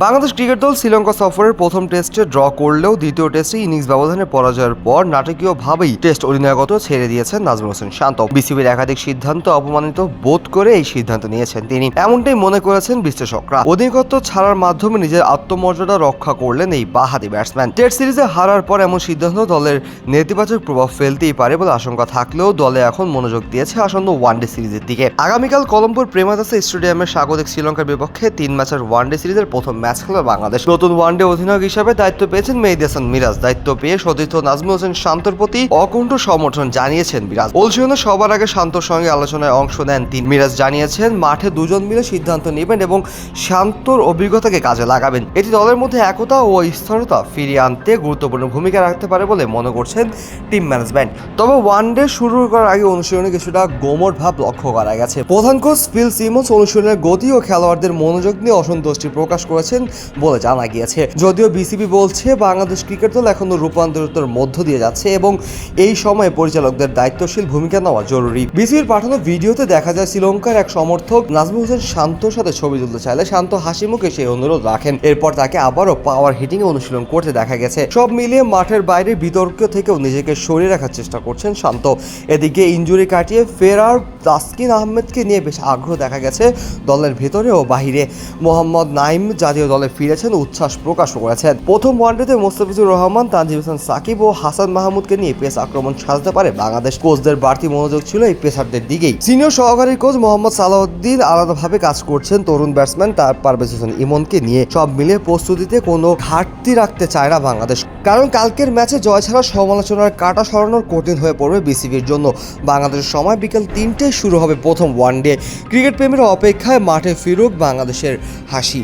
Bangladesh cricket দল শ্রীলঙ্কা সফরের প্রথম টেস্টে ড্র করলেও দ্বিতীয় টেস্টে ইনিংস ব্যবধানে পরাজয়ের পর নাটকীয়ভাবেই টেস্ট অধিনায়কত্ব ছেড়ে দিয়েছেন নাজমুল হোসেন শান্ত। বিসিবির একাধিক সিদ্ধান্ত অপমানিত বোধ করে এই সিদ্ধান্ত নিয়েছেন তিনি। এমনটাই মনে করেছেন বিশ্লেষকরা। অধিনায়কত্ব ছাড়ার মাধ্যমে নিজের আত্মমর্যাদা রক্ষা করলেন এই বাহাদি ব্যাটসম্যান। টেস্ট সিরিজে হারার পর এমন সিদ্ধান্ত দলের নেতিবাচক প্রভাব ফেলতেই পারে বলে আশঙ্কা থাকলেও দলে এখন মনোযোগ দিয়েছে আসন্ন ওয়ানডে সিরিজের দিকে। আগামীকাল কলম্বোর প্রেমাদাসা স্টেডিয়ামে স্বাগতিক শ্রীলঙ্কার বিপক্ষে তিন ম্যাচের ওয়ানডে সিরিজের প্রথম ম্যাচ খেলবে বাংলাদেশ। নতুন ওয়ানডে অধিনায়ক হিসেবে দায়িত্ব পেয়েছেন মেহেদি হাসান মিরাজ। দায়িত্ব পেয়ে সতীর্থ নাজমুল হোসেন শান্তর প্রতি অকুণ্ঠ সমর্থন জানিয়েছেন মিরাজ। অলসিয়নে সবার আগে শান্তর সঙ্গে আলোচনায় অংশ নেন তিনি। মিরাজ জানিয়েছেন, মাঠে দুজন মিলে সিদ্ধান্ত নেবেন এবং শান্তর অভিজ্ঞতাকে কাজে লাগাবেন। এটি দলের মধ্যে একতা ও স্থিরতা ফিরিয়ে আনতে গুরুত্বপূর্ণ ভূমিকা রাখতে পারে বলে মনে করছেন টিম ম্যানেজমেন্ট। তবে ওয়ানডে শুরু করার আগে অনুশীলনে কিছুটা গোমর ভাব লক্ষ্য করা গেছে। প্রধান কোচ ফিল সিমন্স অনুশীলনের গতি ও খেলোয়াড়দের মনোযোগ নিয়ে অসন্তুষ্টি প্রকাশ করেছেন বলে জানা গিয়েছে। যদিও বিসিবি বলছে, বাংলাদেশ ক্রিকেট দল এখনও রূপান্তরিতর মধ্য দিয়ে যাচ্ছে এবং এই সময়ে পরিচালকদের দায়িত্বশীল ভূমিকা নেওয়া জরুরি। বিসিবির পাঠানো ভিডিওতে দেখা যায়, শ্রীলঙ্কার এক সমর্থক নাজমুল হোসেন শান্তর সাথে ছবি তুলতে চাইলে শান্ত হাসি মুখে সেই অনুরোধ রাখেন। এরপর তাকে আবারও পাওয়ার হিটিং এ অনুশীলন করতে দেখা গেছে। সব মিলিয়ে মাঠের বাইরে বিতর্ক থেকেও নিজেকে সরিয়ে রাখার চেষ্টা করছেন শান্ত। এদিকে ইঞ্জুরি কাটিয়ে ফেরার তাসকিন আহমেদকে নিয়ে বেশ আগ্রহ দেখা গেছে দলের ভেতরে ও বাহিরে। মোহাম্মদ নাইম জাতীয় দলে ফিরেছেন, উচ্ছ্বাস প্রকাশ করেছেন। প্রথম ওয়ানডেতে মোস্তাফিজুর রহমান, তানজিম হাসান সাকিব ও হাসান মাহমুদকে নিয়ে পেস আক্রমণ সাজতে পারে বাংলাদেশ। কোচদের বাড়তি মনোযোগ ছিল এই পেসারদের দিকেই। সিনিয়র সহকারী কোচ মোহাম্মদ সালাউদ্দিন আলাদাভাবে কাজ করছেন তরুণ ব্যাটসম্যান তার পারভেজ হোসেন ইমনকে নিয়ে। সব মিলে প্রস্তুতিতে কোনো ঘাটতি রাখতে চায় না বাংলাদেশ। কারণ কালকের ম্যাচে জয় ছাড়া সমালোচনার কাটা সরানোর কঠিন হয়ে পড়বে বিসিবির জন্য। বাংলাদেশের সময় বিকেল তিনটেয় শুরু হবে প্রথম ওয়ানডে। ক্রিকেট প্রেমীরা অপেক্ষায় মাঠে ফিরুক বাংলাদেশের হাসি।